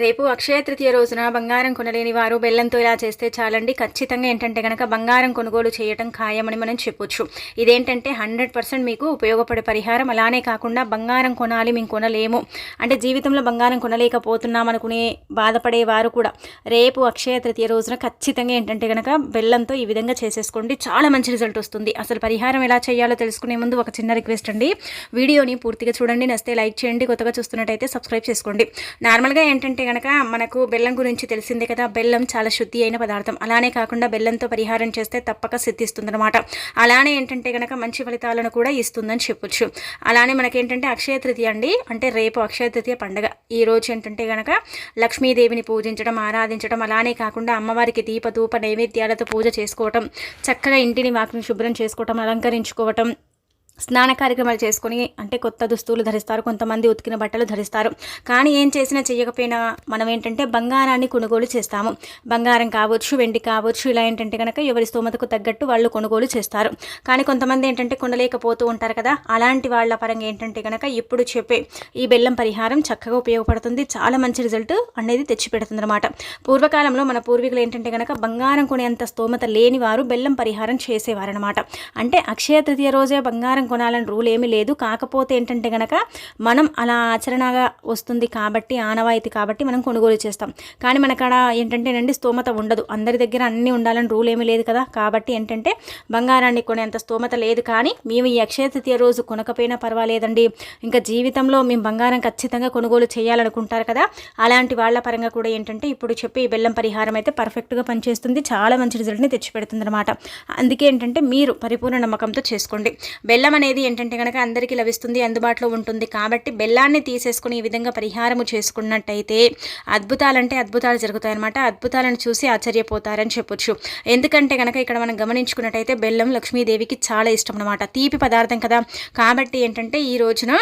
రేపు అక్షయ తృతీయ రోజున బంగారం కొనలేని వారు బెల్లంతో ఇలా చేస్తే చాలండి. ఖచ్చితంగా ఏంటంటే కనుక బంగారం కొనుగోలు చేయటం ఖాయమని మనం చెప్పొచ్చు. ఇదేంటంటే హండ్రెడ్ పర్సెంట్ మీకు ఉపయోగపడే పరిహారం. అలానే కాకుండా బంగారం కొనాలి మేము కొనలేము. అంటే జీవితంలో బంగారం కొనలేకపోతున్నాం అనుకునే బాధపడే వారు కూడా రేపు అక్షయ తృతీయ రోజున ఖచ్చితంగా ఏంటంటే కనుక బెల్లంతో ఈ విధంగా చేసేసుకోండి. చాలా మంచి రిజల్ట్ వస్తుంది. అసలు పరిహారం ఎలా చేయాలో తెలుసుకునే ముందు ఒక చిన్న రిక్వెస్ట్ అండి. వీడియోని పూర్తిగా చూడండి. నస్తే లైక్ చేయండి. కొత్తగా చూస్తున్నట్టయితే సబ్స్క్రైబ్ చేసుకోండి. నార్మల్గా ఏంటంటే కనుక మనకు బెల్లం గురించి తెలిసిందే కదా బెల్లం చాలా శుద్ధి అయిన పదార్థం. అలానే కాకుండా బెల్లంతో పరిహారం చేస్తే తప్పక సిద్ధిస్తుందనమాట అలానే ఏంటంటే కనుక మంచి ఫలితాలను కూడా ఇస్తుందని చెప్పొచ్చు. అలానే మనకేంటంటే అక్షయ తృతీయ అండి. అంటే రేపు అక్షయ తృతీయ పండుగ. ఈ రోజు ఏంటంటే కనుక లక్ష్మీదేవిని పూజించడం ఆరాధించడం అలానే కాకుండా అమ్మవారికి దీప ధూప నైవేద్యాలతో పూజ చేసుకోవటం చక్కగా ఇంటిని వాకిని శుభ్రం చేసుకోవటం అలంకరించుకోవటం స్నాన కార్యక్రమాలు చేసుకొని అంటే కొత్త దుస్తులు ధరిస్తారు కొంతమంది ఉతికిన బట్టలు ధరిస్తారు. కానీ ఏం చేసినా చేయకపోయినా మనం ఏంటంటే బంగారాన్ని కొనుగోలు చేస్తాము. బంగారం కావచ్చు వెండి కావచ్చు ఇలా ఏంటంటే కనుక ఎవరి స్తోమతకు తగ్గట్టు వాళ్ళు కొనుగోలు చేస్తారు. కానీ కొంతమంది ఏంటంటే కొనలేకపోతూ ఉంటారు కదా అలాంటి వాళ్ళ పరంగా ఏంటంటే కనుక ఇప్పుడు చెప్పే ఈ బెల్లం పరిహారం చక్కగా ఉపయోగపడుతుంది. చాలా మంచి రిజల్ట్ అనేది తెచ్చిపెడుతుంది అనమాట పూర్వకాలంలో మన పూర్వీకులు ఏంటంటే కనుక బంగారం కొనేంత స్తోమత లేని వారు బెల్లం పరిహారం చేసేవారనమాట అంటే అక్షయ తృతీయ రోజే బంగారం కొనాలని రూల్ ఏమీ లేదు. కాకపోతే ఏంటంటే కనుక మనం అలా ఆచరణగా వస్తుంది కాబట్టి ఆనవాయితీ కాబట్టి మనం కొనుగోలు చేస్తాం. కానీ మనకాడ ఏంటంటేనండి స్తోమత ఉండదు. అందరి దగ్గర అన్నీ ఉండాలని రూల్ ఏమీ లేదు కదా. కాబట్టి ఏంటంటే బంగారాన్ని కొనేంత స్తోమత లేదు. కానీ మేము ఈ అక్షయ తృతీయ రోజు కొనకపోయినా పర్వాలేదండి. ఇంకా జీవితంలో మేము బంగారం ఖచ్చితంగా కొనుగోలు చేయాలనుకుంటారు కదా. అలాంటి వాళ్ళ పరంగా కూడా ఏంటంటే ఇప్పుడు చెప్పి ఈ బెల్లం పరిహారం అయితే పర్ఫెక్ట్గా పనిచేస్తుంది. చాలా మంచి రిజల్ట్ని తెచ్చిపెడుతుంది అనమాట అందుకే ఏంటంటే మీరు పరిపూర్ణ నమ్మకంతో చేసుకోండి. బెల్లం బెల్లం అనేది ఏంటంటే కనుక అందరికీ లభిస్తుంది అందుబాటులో ఉంటుంది. కాబట్టి బెల్లాన్ని తీసేసుకుని ఈ విధంగా పరిహారము చేసుకున్నట్టయితే అద్భుతాలంటే అద్భుతాలు జరుగుతాయి అనమాట అద్భుతాలను చూసి ఆశ్చర్యపోతారని చెప్పొచ్చు. ఎందుకంటే కనుక ఇక్కడ మనం గమనించుకున్నట్టయితే బెల్లం లక్ష్మీదేవికి చాలా ఇష్టం అనమాట తీపి పదార్థం కదా. కాబట్టి ఏంటంటే ఈ రోజున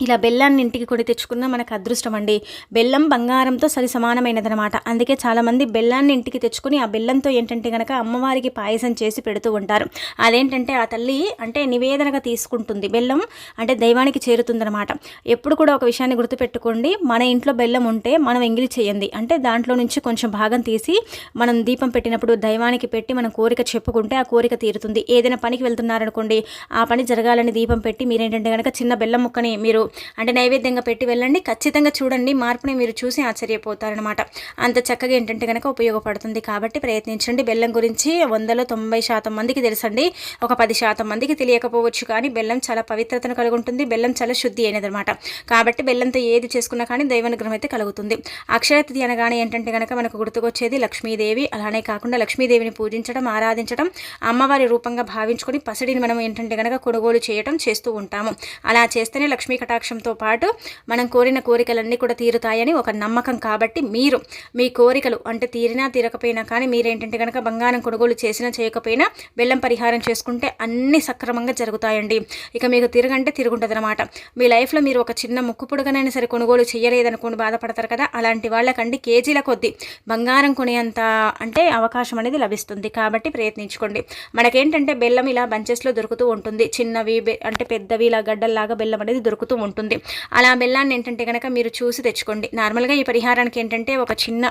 ఇలా బెల్లాన్ని ఇంటికి కొని తెచ్చుకున్న మనకు అదృష్టం అండి. బెల్లం బంగారంతో సరి సమానమైనదనమాట అందుకే చాలామంది బెల్లాన్ని ఇంటికి తెచ్చుకుని ఆ బెల్లంతో ఏంటంటే కనుక అమ్మవారికి పాయసం చేసి పెడుతూ ఉంటారు. అదేంటంటే ఆ తల్లి అంటే నివేదనగా తీసుకుంటుంది. బెల్లం అంటే దైవానికి చేరుతుందనమాట ఎప్పుడు కూడా ఒక విషయాన్ని గుర్తుపెట్టుకోండి. మన ఇంట్లో బెల్లం ఉంటే మనం ఎంగిలి చేయండి. అంటే దాంట్లో నుంచి కొంచెం భాగం తీసి మనం దీపం పెట్టినప్పుడు దైవానికి పెట్టి మనం కోరిక చెప్పుకుంటే ఆ కోరిక తీరుతుంది. ఏదైనా పనికి వెళ్తున్నారనుకోండి ఆ పని జరగాలని దీపం పెట్టి మీరేంటంటే కనుక చిన్న బెల్లం ముక్కని మీరు అంటే నైవేద్యంగా పెట్టి వెళ్ళండి. ఖచ్చితంగా చూడండి. మార్పుని మీరు చూసి ఆశ్చర్యపోతారనమాట అంత చక్కగా ఏంటంటే కనుక ఉపయోగపడుతుంది కాబట్టి ప్రయత్నించండి. బెల్లం గురించి వందలో తొంభై శాతం మందికి తెలుసండి. ఒక పది శాతం మందికి తెలియకపోవచ్చు కానీ బెల్లం చాలా పవిత్రతను కలిగి ఉంటుంది బెల్లం చాలా శుద్ధి అయినది అనమాట కాబట్టి బెల్లంతో ఏది చేసుకున్నా కానీ దైవానుగ్రహం అయితే కలుగుతుంది. అక్షయ అనగానే ఏంటంటే కనుక మనకు గుర్తుకొచ్చేది లక్ష్మీదేవి. అలానే కాకుండా లక్ష్మీదేవిని పూజించడం ఆరాధించడం అమ్మవారి రూపంగా భావించుకొని పసిడిని మనం ఏంటంటే కనుక కొనుగోలు చేయడం చేస్తూ ఉంటాము. అలా చేస్తేనే లక్ష్మీ కటాక్షంతో పాటు మనం కోరిన కోరికలన్నీ కూడా తీరుతాయని ఒక నమ్మకం కాబట్టి మీరు మీ కోరికలు అంటే తీరినా తీరకపోయినా కానీ మీరేంటంటే కనుక బంగారం కొనుగోలు చేసినా చేయకపోయినా బెల్లం పరిహారం చేసుకుంటే అన్ని సక్రమంగా జరుగుతాయండి. ఇక మీకు తిరగంటే తిరుగుంటుంది అనమాట మీ లైఫ్లో మీరు ఒక చిన్న ముక్కు పొడుగనైనా సరే కొనుగోలు చేయలేదనుకోని బాధపడతారు కదా అలాంటి వాళ్ళకండి కేజీల కొద్దీ బంగారం కొనేంత అంటే అవకాశం అనేది లభిస్తుంది. కాబట్టి ప్రయత్నించుకోండి. మనకేంటంటే బెల్లం ఇలా బంచెస్లో దొరుకుతూ ఉంటుంది. చిన్నవి అంటే పెద్దవి ఇలా గడ్డల్లాగా బెల్లం అనేది దొరుకుతూ ఉంటుంది. అలా బెల్లాన్ని ఏంటంటే కనుక మీరు చూసి తెచ్చుకోండి. నార్మల్గా ఈ పరిహారానికి ఏంటంటే ఒక చిన్న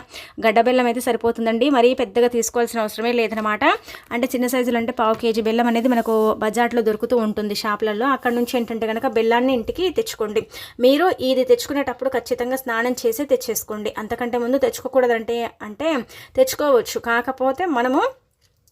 గడ్డ బెల్లం అయితే సరిపోతుందండి. మరీ పెద్దగా తీసుకోవాల్సిన అవసరమే లేదనమాట అంటే చిన్న సైజులో అంటే పావు కేజీ బెల్లం అనేది మనకు బజార్లో దొరుకుతూ ఉంటుంది షాపులలో. అక్కడ నుంచి ఏంటంటే కనుక బెల్లాన్ని ఇంటికి తెచ్చుకోండి. మీరు ఇది తెచ్చుకునేటప్పుడు ఖచ్చితంగా స్నానం చేసి తెచ్చేసుకోండి. అంతకంటే ముందు తెచ్చుకోకూడదంటే అంటే తెచ్చుకోవచ్చు. కాకపోతే మనము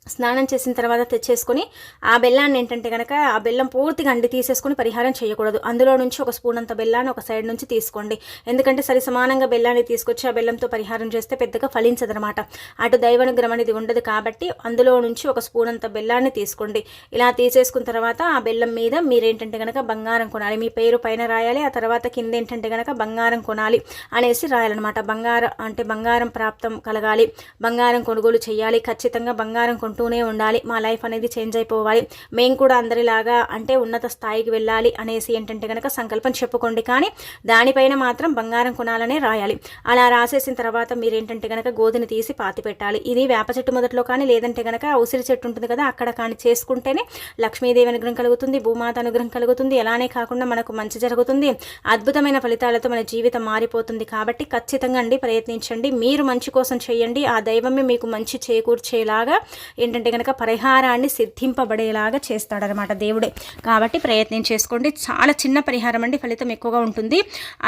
స్నానం చేసిన తర్వాత తెచ్చేసుకొని ఆ బెల్లాన్ని ఏంటంటే కనుక ఆ బెల్లం పూర్తిగా అండి తీసేసుకొని పరిహారం చేయకూడదు. అందులో నుంచి ఒక స్పూన్ అంత బెల్లాన్ని ఒక సైడ్ నుంచి తీసుకోండి. ఎందుకంటే సరి సమానంగా బెల్లాన్ని తీసుకొచ్చి ఆ బెల్లంతో పరిహారం చేస్తే పెద్దగా ఫలించదనమాట అటు దైవానుగ్రహం అనేది ఉండదు కాబట్టి అందులో నుంచి ఒక స్పూన్ అంత బెల్లాన్ని తీసుకోండి. ఇలా తీసేసుకున్న తర్వాత ఆ బెల్లం మీద మీరేంటంటే కనుక బంగారం కొనాలి. మీ పేరు పైన రాయాలి ఆ తర్వాత కింద ఏంటంటే కనుక బంగారం కొనాలి అనేసి రాయాలన్నమాట. బంగారం అంటే బంగారం ప్రాప్తం కలగాలి. బంగారం కొనుగోలు చేయాలి. ఖచ్చితంగా బంగారం ఉంటూనే ఉండాలి. మా లైఫ్ అనేది చేంజ్ అయిపోవాలి. మేము కూడా అందరిలాగా అంటే ఉన్నత స్థాయికి వెళ్ళాలి అనేసి ఏంటంటే కనుక సంకల్పం చెప్పుకోండి. కానీ దానిపైన మాత్రం బంగారం కొనాలనే రాయాలి. అలా రాసేసిన తర్వాత మీరు ఏంటంటే కనుక గోధుని తీసి పాతి పెట్టాలి. ఇది వేప చెట్టు మొదట్లో కానీ లేదంటే కనుక ఉసిరి చెట్టు ఉంటుంది కదా అక్కడ కానీ చేసుకుంటేనే లక్ష్మీదేవి అనుగ్రహం కలుగుతుంది భూమాత అనుగ్రహం కలుగుతుంది. అలానే కాకుండా మనకు మంచి జరుగుతుంది. అద్భుతమైన ఫలితాలతో మన జీవితం మారిపోతుంది కాబట్టి ఖచ్చితంగా అండి ప్రయత్నించండి. మీరు మంచి కోసం చేయండి. ఆ దైవమే మీకు మంచి చేకూర్చేలాగా ఏంటంటే కనుక పరిహారాన్ని సిద్ధింపబడేలాగా చేస్తాడనమాట దేవుడే. కాబట్టి ప్రయత్నం చేసుకోండి. చాలా చిన్న పరిహారం అండి ఫలితం ఎక్కువగా ఉంటుంది.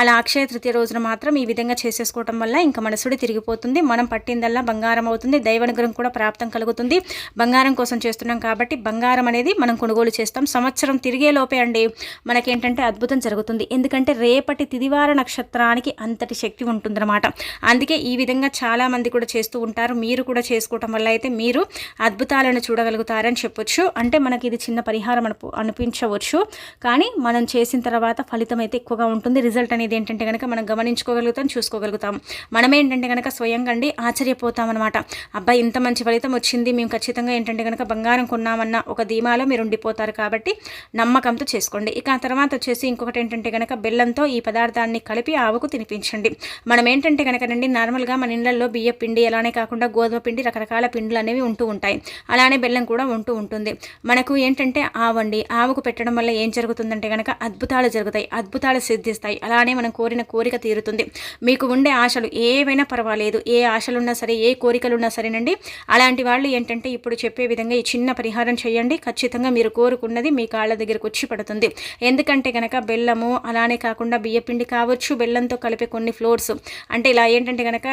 అలా అక్షయ తృతీయ రోజున మాత్రం ఈ విధంగా చేసేసుకోవటం వల్ల ఇంకా మనసుడి తిరిగిపోతుంది మనం పట్టిందల్లా బంగారం అవుతుంది దైవానుగ్రహం కూడా ప్రాప్తం కలుగుతుంది. బంగారం కోసం చేస్తున్నాం కాబట్టి బంగారం అనేది మనం కొనుగోలు చేస్తాం. సంవత్సరం తిరిగే లోపే అండి మనకేంటంటే అద్భుతం జరుగుతుంది. ఎందుకంటే రేపటి తిదివార నక్షత్రానికి అంతటి శక్తి ఉంటుందన్నమాట. అందుకే ఈ విధంగా చాలామంది కూడా చేస్తూ ఉంటారు. మీరు కూడా చేసుకోవటం వల్ల అయితే మీరు అద్భుతాలను చూడగలుగుతారని చెప్పొచ్చు. అంటే మనకి ఇది చిన్న పరిహారం అనిప అనిపించవచ్చు. కానీ మనం చేసిన తర్వాత ఫలితం అయితే ఎక్కువగా ఉంటుంది. రిజల్ట్ అనేది ఏంటంటే కనుక మనం గమనించుకోగలుగుతాం చూసుకోగలుగుతాం. మనం ఏంటంటే కనుక స్వయంగా అండి ఆశ్చర్యపోతాం అనమాట అబ్బాయి ఇంత మంచి ఫలితం వచ్చింది. మేము ఖచ్చితంగా ఏంటంటే కనుక బంగారం కొన్నామన్న ఒక ధీమాలో మీరు ఉండిపోతారు కాబట్టి నమ్మకంతో చేసుకోండి. ఇక ఆ తర్వాత వచ్చేసి ఇంకొకటి ఏంటంటే కనుక బెల్లంతో ఈ పదార్థాన్ని కలిపి ఆవుకు తినిపించండి. మనం ఏంటంటే కనుక నండి నార్మల్గా మన ఇళ్ళలో బియ్య పిండి అలానే కాకుండా గోధుమ పిండి రకరకాల పిండిలు అనేవి ఉంటూ ఉంటాయి. అలానే బెల్లం కూడా ఉంటూ ఉంటుంది. మనకు ఏంటంటే ఆవండి ఆవుకు పెట్టడం వల్ల ఏం జరుగుతుందంటే కనుక అద్భుతాలు జరుగుతాయి అద్భుతాలు సిద్ధిస్తాయి. అలానే మనం కోరిన కోరిక తీరుతుంది. మీకు ఉండే ఆశలు ఏవైనా పర్వాలేదు. ఏ ఆశలున్నా సరే ఏ కోరికలున్నా సరేనండి. అలాంటి వాళ్ళు ఏంటంటే ఇప్పుడు చెప్పే విధంగా ఈ చిన్న పరిహారం చేయండి. ఖచ్చితంగా మీరు కోరుకున్నది మీ కాళ్ళ దగ్గరకు వచ్చి పడుతుంది. ఎందుకంటే కనుక బెల్లము అలానే కాకుండా బియ్యపిండి కావచ్చు. బెల్లంతో కలిపే కొన్ని ఫ్లోర్స్. అంటే ఇలా ఏంటంటే కనుక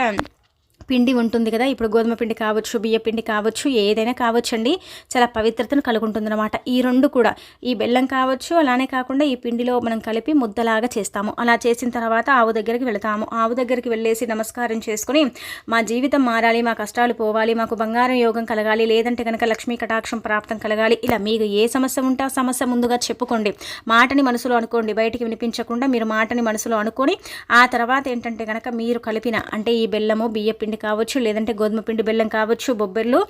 పిండి ఉంటుంది కదా ఇప్పుడు గోధుమ పిండి కావచ్చు బియ్య పిండి కావచ్చు ఏదైనా కావచ్చు అండి చాలా పవిత్రతను కలుగుంటుందన్నమాట. ఈ రెండు కూడా ఈ బెల్లం కావచ్చు అలానే కాకుండా ఈ పిండిలో మనం కలిపి ముద్దలాగా చేస్తాము. అలా చేసిన తర్వాత ఆవు దగ్గరికి వెళతాము. ఆవు దగ్గరికి వెళ్ళేసి నమస్కారం చేసుకుని మా జీవితం మారాలి మా కష్టాలు పోవాలి మాకు బంగారం యోగం కలగాలి లేదంటే కనుక లక్ష్మీ కటాక్షం ప్రాప్తం కలగాలి. ఇలా మీకు ఏ సమస్య ఉంటే ఆ సమస్య ముందుగా చెప్పుకోండి. మాటని మనసులో అనుకోండి బయటికి వినిపించకుండా మీరు మాటని మనసులో అనుకొని ఆ తర్వాత ఏంటంటే కనుక మీరు కలిపిన అంటే ఈ బెల్లము బియ్య పిండి కావచ్చు లేదంటే గోధుమ పిండి బెల్లం కావచ్చు బొబ్బెర్లు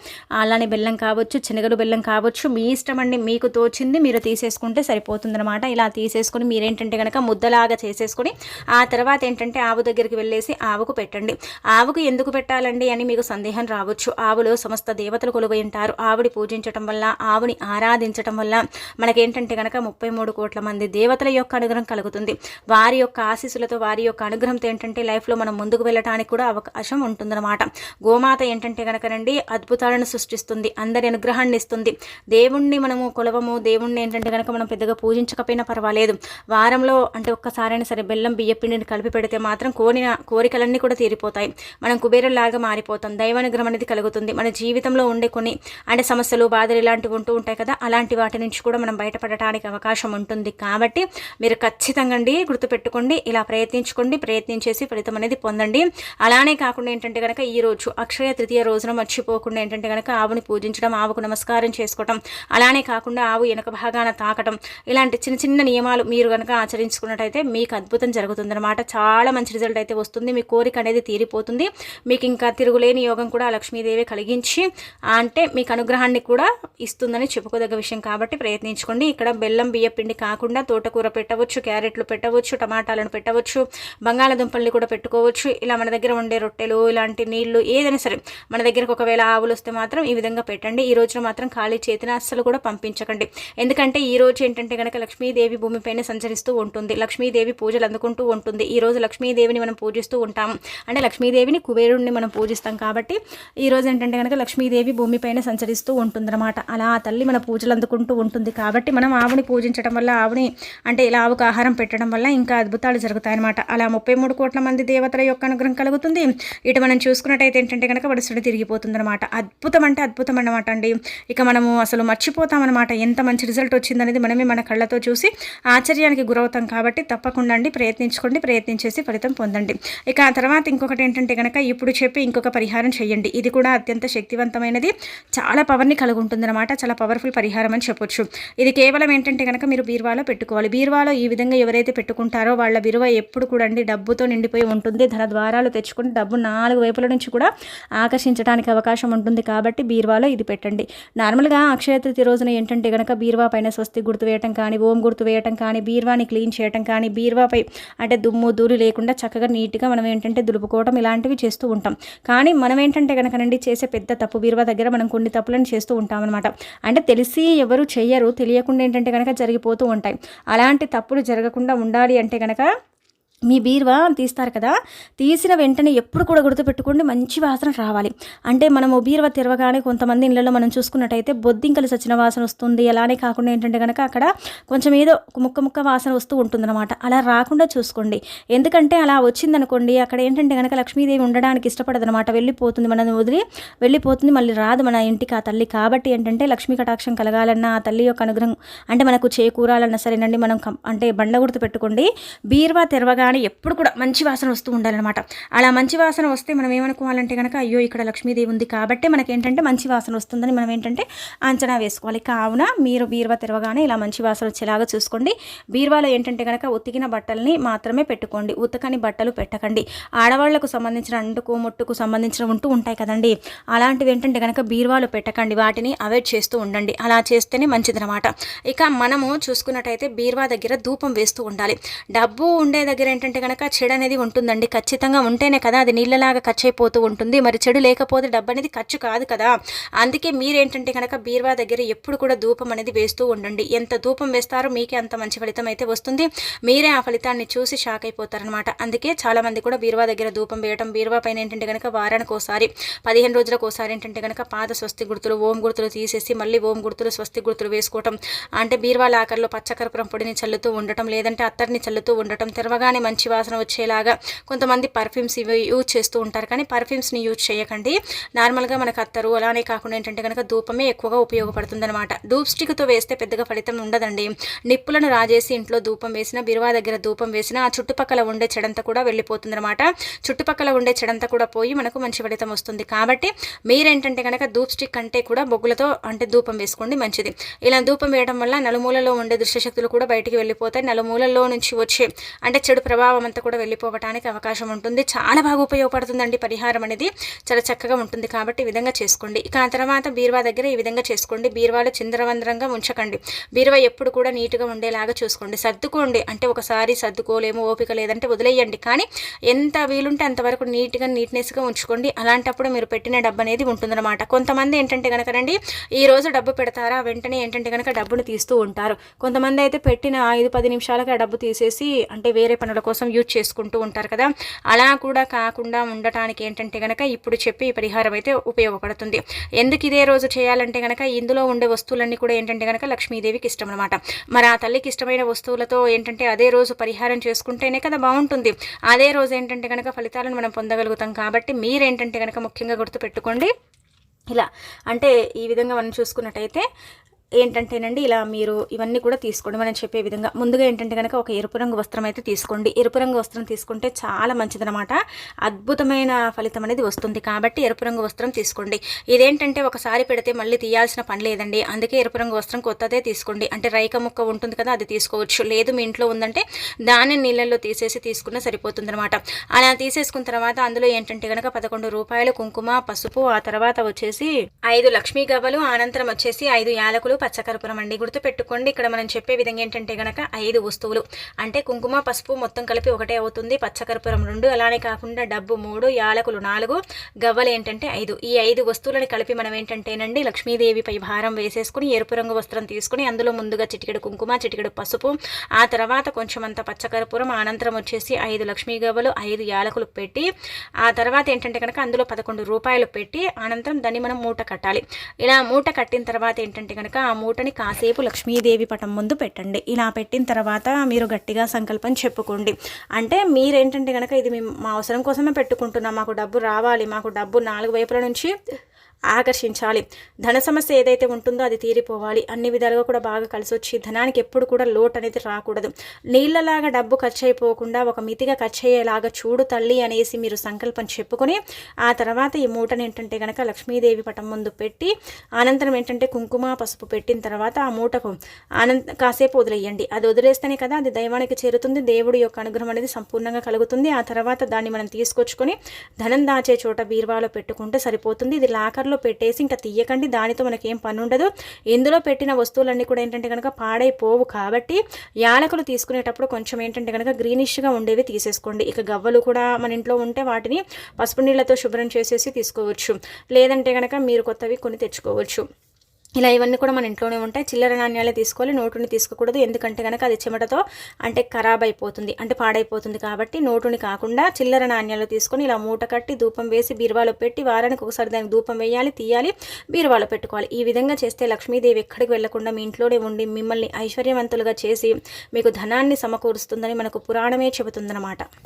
అలానే బెల్లం కావచ్చు శనగలు బెల్లం కావచ్చు మీ ఇష్టం అండి మీకు తోచింది మీరు తీసేసుకుంటే సరిపోతుందనమాట ఇలా తీసేసుకొని మీరేంటంటే కనుక ముద్దలాగా చేసేసుకొని ఆ తర్వాత ఏంటంటే ఆవు దగ్గరికి వెళ్ళేసి ఆవుకు పెట్టండి. ఆవుకు ఎందుకు పెట్టాలండి అని మీకు సందేహం రావచ్చు. ఆవులో సమస్త దేవతలు కొలువై ఉంటారు. ఆవుని పూజించటం వల్ల ఆవుని ఆరాధించటం వల్ల మనకేంటంటే కనుక ముప్పై మూడు కోట్ల మంది దేవతల యొక్క అనుగ్రహం కలుగుతుంది. వారి యొక్క ఆశీస్సులతో వారి యొక్క అనుగ్రహంతో ఏంటంటే లైఫ్లో మనం ముందుకు వెళ్ళటానికి కూడా అవకాశం ఉంటుంది అనమాట గోమాత ఏంటంటే కనుకనండి అద్భుతాలను సృష్టిస్తుంది అందరి అనుగ్రహాన్ని ఇస్తుంది. దేవుణ్ణి మనము కులవము దేవుణ్ణి ఏంటంటే కనుక మనం పెద్దగా పూజించకపోయినా పర్వాలేదు. వారంలో అంటే ఒక్కసారైనా సరే బెల్లం బియ్య పిండిని కలిపి పెడితే మాత్రం కోరిన కోరికలన్నీ కూడా తీరిపోతాయి. మనం కుబేరులాగా మారిపోతాం. దైవానుగ్రహం అనేది కలుగుతుంది. మన జీవితంలో ఉండే కొన్ని అంటే సమస్యలు బాధలు ఇలాంటివి ఉంటూ ఉంటాయి కదా అలాంటి వాటి నుంచి కూడా మనం బయటపడటానికి అవకాశం ఉంటుంది. కాబట్టి మీరు ఖచ్చితంగా అండి గుర్తుపెట్టుకోండి ఇలా ప్రయత్నించుకోండి ప్రయత్నించేసి ఫలితం అనేది పొందండి. అలానే కాకుండా ఏంటంటే కనుక ఈ రోజు అక్షయ తృతీయ రోజున మర్చిపోకుండా ఏంటంటే కనుక ఆవుని పూజించడం ఆవుకు నమస్కారం చేసుకోవటం అలానే కాకుండా ఆవు వెనక భాగాన తాకటం ఇలాంటి చిన్న చిన్న నియమాలు మీరు కనుక ఆచరించుకున్నట్టయితే మీకు అద్భుతం జరుగుతుందన్నమాట. చాలా మంచి రిజల్ట్ అయితే వస్తుంది. మీ కోరిక అనేది తీరిపోతుంది. మీకు ఇంకా తిరుగులేని యోగం కూడా లక్ష్మీదేవి కలిగించి అంటే మీకు అనుగ్రహాన్ని కూడా ఇస్తుందని చెప్పుకోదగ్గ విషయం కాబట్టి ప్రయత్నించుకోండి. ఇక్కడ బెల్లం బియ్య పిండి కాకుండా తోటకూర పెట్టవచ్చు క్యారెట్లు పెట్టవచ్చు టమాటాలను పెట్టవచ్చు బంగాళదుంపల్ని కూడా పెట్టుకోవచ్చు. ఇలా మన దగ్గర ఉండే రొట్టెలు ఇలాంటి నీళ్ళు ఏదైనా సరే మన దగ్గరకు ఒకవేళ ఆవులు వస్తే మాత్రం ఈ విధంగా పెట్టండి. ఈ రోజున మాత్రం ఖాళీ చేతిని అస్సలు కూడా పంపించకండి. ఎందుకంటే ఈ రోజు ఏంటంటే కనుక లక్ష్మీదేవి భూమిపైన సంచరిస్తూ ఉంటుంది. లక్ష్మీదేవి పూజలు అందుకుంటూ ఉంటుంది. ఈ రోజు లక్ష్మీదేవిని మనం పూజిస్తూ ఉంటాం అంటే లక్ష్మీదేవిని కుబేరుడిని మనం పూజిస్తాం కాబట్టి ఈ రోజు ఏంటంటే కనుక లక్ష్మీదేవి భూమిపైన సంచరిస్తూ ఉంటుందన్నమాట. అలా ఆ తల్లి మన పూజలు అందుకుంటూ ఉంటుంది కాబట్టి మనం ఆవుని పూజించడం వల్ల ఆవుని అంటే ఇలా ఆవుకు ఆహారం పెట్టడం వల్ల ఇంకా అద్భుతాలు జరుగుతాయన్నమాట. అలా ముప్పై మూడు కోట్ల మంది దేవతల యొక్క అనుగ్రహం కలుగుతుంది. ఇటు మనం చూసుకున్నట్టయితే ఏంటంటే కనుక వరుసడు తిరిగిపోతుందనమాట అద్భుతం అంటే అద్భుతం అన్నమాట అండి. ఇక మనము అసలు మర్చిపోతామన్నమాట ఎంత మంచి రిజల్ట్ వచ్చిందనేది మనమే మన కళ్ళతో చూసి ఆశ్చర్యానికి గురవుతాం కాబట్టి తప్పకుండా అండి ప్రయత్నించుకోండి ప్రయత్నించేసి ఫలితం పొందండి. ఇక ఆ తర్వాత ఇంకొకటి ఏంటంటే కనుక ఇప్పుడు చెప్పి ఇంకొక పరిహారం చేయండి. ఇది కూడా అత్యంత శక్తివంతమైనది. చాలా పవర్ని కలిగి ఉంటుందన్నమాట చాలా పవర్ఫుల్ పరిహారం అని చెప్పొచ్చు. ఇది కేవలం ఏంటంటే కనుక మీరు బీరువాలో పెట్టుకోవాలి. బీరువాలో ఈ విధంగా ఎవరైతే పెట్టుకుంటారో వాళ్ళ బీరువా ఎప్పుడు కూడా అండి డబ్బుతో నిండిపోయి ఉంటుంది. ధన ద్వారాలు తెచ్చుకుని డబ్బు నాలుగు వైపుల నుంచి కూడా ఆకర్షించడానికి అవకాశం ఉంటుంది కాబట్టి బీరువాలో ఇది పెట్టండి. నార్మల్గా అక్షయ తృతీయ రోజున ఏంటంటే కనుక బీరువా పైన స్వస్తి గుర్తు వేయటం కానీ ఓం గుర్తు వేయటం కానీ బీరువాని క్లీన్ చేయటం కానీ బీరువాపై అంటే దుమ్ము దూరి లేకుండా చక్కగా నీట్గా మనం ఏంటంటే దులుపుకోవటం ఇలాంటివి చేస్తూ ఉంటాం. కానీ మనం ఏంటంటే కనుకనండి చేసే పెద్ద తప్పు బీరువా దగ్గర మనం కొన్ని తప్పులను చేస్తూ ఉంటాం అనమాట అంటే తెలిసి ఎవరు చెయ్యరు తెలియకుండా ఏంటంటే కనుక జరిగిపోతూ ఉంటాయి. అలాంటి తప్పులు జరగకుండా ఉండాలి అంటే కనుక మీ బీరువా తీస్తారు కదా తీసిన వెంటనే ఎప్పుడు కూడా గుర్తుపెట్టుకోండి మంచి వాసన రావాలి. అంటే మనము బీరువా తెరవగానే కొంతమంది ఇళ్ళలో మనం చూసుకున్నట్టయితే బొద్దింకలు సచిన వాసన వస్తుంది. అలానే కాకుండా ఏంటంటే కనుక అక్కడ కొంచెం ఏదో ముక్క ముక్క వాసన వస్తూ ఉంటుందన్నమాట. అలా రాకుండా చూసుకోండి. ఎందుకంటే అలా వచ్చిందనుకోండి అక్కడ ఏంటంటే కనుక లక్ష్మీదేవి ఉండడానికి ఇష్టపడదనమాట వెళ్ళిపోతుంది మన వదిలి వెళ్ళిపోతుంది మళ్ళీ రాదు మన ఇంటికి ఆ తల్లి. కాబట్టి ఏంటంటే లక్ష్మీ కటాక్షం కలగాలన్నా ఆ తల్లి యొక్క అనుగ్రహం అంటే మనకు చేకూరాలన్నా సరేనండి మనం కం- అంటే బండ గుర్తు పెట్టుకోండి. బీరువా కానీ ఎప్పుడు కూడా మంచి వాసన వస్తూ ఉండాలన్నమాట. అలా మంచి వాసన వస్తే మనం ఏమనుకోవాలంటే కనుక అయ్యో ఇక్కడ లక్ష్మీదేవి ఉంది కాబట్టి మనకి ఏంటంటే మంచి వాసన వస్తుందని మనం ఏంటంటే అంచనా వేసుకోవాలి. కావున మీరు బీరువా తెరవగానే ఇలా మంచి వాసన వచ్చేలాగా చూసుకోండి. బీరువాలో ఏంటంటే కనుక ఉతికిన బట్టల్ని మాత్రమే పెట్టుకోండి. ఉతకని బట్టలు పెట్టకండి. ఆడవాళ్ళకు సంబంధించిన అంటుకు ముట్టుకు సంబంధించిన ఉంటూ ఉంటాయి కదండి. అలాంటివి ఏంటంటే కనుక బీరువాలో పెట్టకండి. వాటిని అవాయిడ్ చేస్తూ ఉండండి. అలా చేస్తేనే మంచిదనమాట ఇక మనము చూసుకున్నట్టయితే బీరువా దగ్గర ధూపం వేస్తూ ఉండాలి. డబ్బు ఉండే దగ్గర ఏంటంటే కనుక చెడు అనేది ఉంటుందండి. ఖచ్చితంగా ఉంటేనే కదా అది నీళ్ళలాగా ఖర్చు అయిపోతూ ఉంటుంది. మరి చెడు లేకపోతే డబ్బు అనేది ఖర్చు కాదు కదా. అందుకే మీరేంటంటే కనుక బీరువా దగ్గర ఎప్పుడు కూడా ధూపం అనేది వేస్తూ ఉండండి. ఎంత ధూపం వేస్తారో మీకే అంత మంచి ఫలితం అయితే వస్తుంది. మీరే ఆ ఫలితాన్ని చూసి షాక్ అయిపోతారనమాట అందుకే చాలామంది కూడా బీరువా దగ్గర ధూపం వేయడం బీర్వా పైన ఏంటంటే కనుక వారానికి ఒకసారి పదిహేను రోజులకు ఒకసారి ఏంటంటే కనుక పాత స్వస్తి గుర్తులు ఓం గుర్తులు తీసేసి మళ్ళీ ఓం గుర్తులు స్వస్తి గుర్తులు వేసుకోవటం. అంటే బీర్వా లాకర్లో పచ్చకర్పూరం పొడిని చల్లుతూ ఉండటం లేదంటే అత్తర్ని చల్లుతూ ఉండటం. తెరవగానే మంచి వాసన వచ్చేలాగా కొంతమంది పర్ఫ్యూమ్స్ ఇవి యూజ్ చేస్తూ ఉంటారు. కానీ పర్ఫ్యూమ్స్ని యూజ్ చేయకండి. నార్మల్గా మనకు అత్తరు అలానే కాకుండా ఏంటంటే కనుక ధూపమే ఎక్కువగా ఉపయోగపడుతుంది అనమాట ధూప్ స్టిక్తో వేస్తే పెద్దగా ఫలితం ఉండదండి. నిప్పులను రాజేసి ఇంట్లో ధూపం వేసిన బిరువా దగ్గర ధూపం వేసిన ఆ చుట్టుపక్కల ఉండే చెడంతా కూడా వెళ్ళిపోతుంది అనమాట చుట్టుపక్కల ఉండే చెడంతా కూడా పోయి మనకు మంచి ఫలితం వస్తుంది. కాబట్టి మీరేంటంటే కనుక ధూప్ స్టిక్ అంటే కూడా బొగ్గులతో అంటే ధూపం వేసుకోండి మంచిది. ఇలా ధూపం వేయడం వల్ల నలుమూలలో ఉండే దుష్టశక్తులు కూడా బయటికి వెళ్ళిపోతాయి. నలుమూలల్లో నుంచి వచ్చే అంటే చెడు ప్రభావం అంతా కూడా వెళ్ళిపోవటానికి అవకాశం ఉంటుంది. చాలా బాగా ఉపయోగపడుతుందండి పరిహారం అనేది. చాలా చక్కగా ఉంటుంది కాబట్టి ఈ విధంగా చేసుకోండి. ఇక ఆ తర్వాత బీరువా దగ్గర ఈ విధంగా చేసుకోండి. బీరువాలో చిందరవందరంగా ఉంచకండి. బీరువా ఎప్పుడు కూడా నీట్గా ఉండేలాగా చూసుకోండి. సర్దుకోండి. అంటే ఒకసారి సర్దుకోలేము ఓపిక లేదంటే వదిలేయండి. కానీ ఎంత వీలుంటే అంతవరకు నీట్గా నీట్నెస్గా ఉంచుకోండి. అలాంటప్పుడు మీరు పెట్టిన డబ్బు అనేది ఉంటుందన్నమాట. కొంతమంది ఏంటంటే కనుకనండి ఈ రోజు డబ్బు పెడతారా? వెంటనే ఏంటంటే కనుక డబ్బును తీస్తూ ఉంటారు. కొంతమంది అయితే పెట్టిన ఐదు పది నిమిషాలకి ఆ డబ్బు తీసేసి అంటే వేరే పనుల కోసం యూజ్ చేసుకుంటూ ఉంటారు కదా. అలా కూడా కాకుండా ఉండటానికి ఏంటంటే కనుక ఇప్పుడు చెప్పి ఈ పరిహారం అయితే ఉపయోగపడుతుంది. ఎందుకు ఇదే రోజు చేయాలంటే కనుక ఇందులో ఉండే వస్తువులన్నీ కూడా ఏంటంటే కనుక లక్ష్మీదేవికి ఇష్టం అనమాట మరి ఆ తల్లికి ఇష్టమైన వస్తువులతో ఏంటంటే అదే రోజు పరిహారం చేసుకుంటేనే కదా బాగుంటుంది. అదే రోజు ఏంటంటే కనుక ఫలితాలను మనం పొందగలుగుతాం కాబట్టి మీరేంటంటే కనుక ముఖ్యంగా గుర్తుపెట్టుకోండి. ఇలా అంటే ఈ విధంగా మనం చూసుకున్నట్టయితే ఏంటంటేనండి ఇలా మీరు ఇవన్నీ కూడా తీసుకోండి. మనం చెప్పే విధంగా ముందుగా ఏంటంటే కనుక ఒక ఎరుపు రంగు వస్త్రం అయితే తీసుకోండి. ఎరుపు రంగు వస్త్రం తీసుకుంటే చాలా మంచిదనమాట అద్భుతమైన ఫలితం అనేది వస్తుంది. కాబట్టి ఎరుపు రంగు వస్త్రం తీసుకోండి. ఇదేంటంటే ఒకసారి పెడితే మళ్ళీ తీయాల్సిన పని లేదండి. అందుకే ఎరుపు రంగు వస్త్రం కొత్తదే తీసుకోండి. అంటే రైక ముక్క ఉంటుంది కదా అది తీసుకోవచ్చు. లేదు మీ ఇంట్లో ఉందంటే దాన్ని నీళ్ళల్లో తీసేసి తీసుకున్న సరిపోతుంది అనమాట అలా తీసేసుకున్న తర్వాత అందులో ఏంటంటే కనుక పదకొండు రూపాయలు కుంకుమ పసుపు ఆ తర్వాత వచ్చేసి ఐదు లక్ష్మీ గవ్వలు అనంతరం వచ్చేసి ఐదు యాలకులు పచ్చకర్పూరం అండి. గుర్తు పెట్టుకోండి ఇక్కడ మనం చెప్పే విధంగా ఏంటంటే గనక ఐదు వస్తువులు. అంటే కుంకుమ పసుపు మొత్తం కలిపి ఒకటే అవుతుంది పచ్చకర్పూరం రెండు. అలానే కాకుండా డబ్బు మూడు యాలకులు నాలుగు గవ్వలు ఏంటంటే ఐదు. ఈ ఐదు వస్తువులను కలిపి మనం ఏంటంటేనండి లక్ష్మీదేవిపై భారం వేసేసుకుని ఎరుపు రంగు వస్త్రం తీసుకుని అందులో ముందుగా చిటికెడు కుంకుమ చిటికెడు పసుపు. ఆ తర్వాత కొంచెం అంత పచ్చకర్పూరం అనంతరం వచ్చేసి ఐదు లక్ష్మీ గవ్వలు ఐదు యాలకులు పెట్టి ఆ తర్వాత ఏంటంటే కనుక అందులో పదకొండు రూపాయలు పెట్టి అనంతరం దాన్ని మనం మూట కట్టాలి. ఇలా మూట కట్టిన తర్వాత ఏంటంటే కనుక ఆ మూటని కాసేపు లక్ష్మీదేవి పటం ముందు పెట్టండి. ఇలా పెట్టిన తర్వాత మీరు గట్టిగా సంకల్పం చెప్పుకోండి. అంటే మీరేంటంటే కనుక ఇది మేము మా అవసరం కోసమే పెట్టుకుంటున్నాం. మాకు డబ్బు రావాలి. మాకు డబ్బు నాలుగు వైపుల నుంచి ఆకర్షించాలి. ధన సమస్య ఏదైతే ఉంటుందో అది తీరిపోవాలి. అన్ని విధాలుగా కూడా బాగా కలిసి వచ్చి ధనానికి ఎప్పుడు కూడా లోటు అనేది రాకూడదు. నీళ్ళలాగా డబ్బు ఖర్చు అయిపోకుండా ఒక మితిగా ఖర్చు అయ్యేలాగా చూడు తల్లి అనేసి మీరు సంకల్పం చెప్పుకొని ఆ తర్వాత ఈ మూటను ఏంటంటే కనుక లక్ష్మీదేవి పటం ముందు పెట్టి అనంతరం ఏంటంటే కుంకుమ పసుపు పెట్టిన తర్వాత ఆ మూటకు ఆనం కాసేపు వదిలేయండి. అది వదిలేస్తేనే కదా అది దైవానికి చేరుతుంది దేవుడి యొక్క అనుగ్రహం అనేది సంపూర్ణంగా కలుగుతుంది. ఆ తర్వాత దాన్ని మనం తీసుకొచ్చుకొని ధనం దాచే చోట బీరువాలో పెట్టుకుంటే సరిపోతుంది. ఇది లాకర్లో పెట్టేసి ఇంకా తీయకండి దానితో మనకేం పని ఉండదు ఇందులో పెట్టిన వస్తువులన్నీ కూడా ఏంటంటే కనుక పాడైపోవు కాబట్టి యాలకులు తీసుకునేటప్పుడు కొంచెం ఏంటంటే కనుక గ్రీనిష్గా ఉండేవి తీసేసుకోండి. ఇక గవ్వలు కూడా మన ఇంట్లో ఉంటే వాటిని పసుపు నీళ్ళతో శుభ్రం చేసేసి తీసుకోవచ్చు. లేదంటే కనుక మీరు కొత్తవి కొని తెచ్చుకోవచ్చు. ఇలా ఇవన్నీ కూడా మన ఇంట్లోనే ఉంటాయి. చిల్లర నాణ్యాలే తీసుకోవాలి. నోటుని తీసుకోకూడదు. ఎందుకంటే కనుక అది చెమటతో అంటే ఖరాబ్ అయిపోతుంది అంటే పాడైపోతుంది కాబట్టి నోటుని కాకుండా చిల్లర నాణ్యాలు తీసుకొని ఇలా మూట కట్టి ధూపం వేసి బీరువాలో పెట్టి వారానికి ఒకసారి దానికి ధూపం వేయాలి తీయాలి బీరువాలో పెట్టుకోవాలి. ఈ విధంగా చేస్తే లక్ష్మీదేవి ఎక్కడికి వెళ్ళకుండా మీ ఇంట్లోనే ఉండి మిమ్మల్ని ఐశ్వర్యవంతులుగా చేసి మీకు ధనాన్ని సమకూరుస్తుందని మనకు పురాణమే చెబుతుందన్నమాట.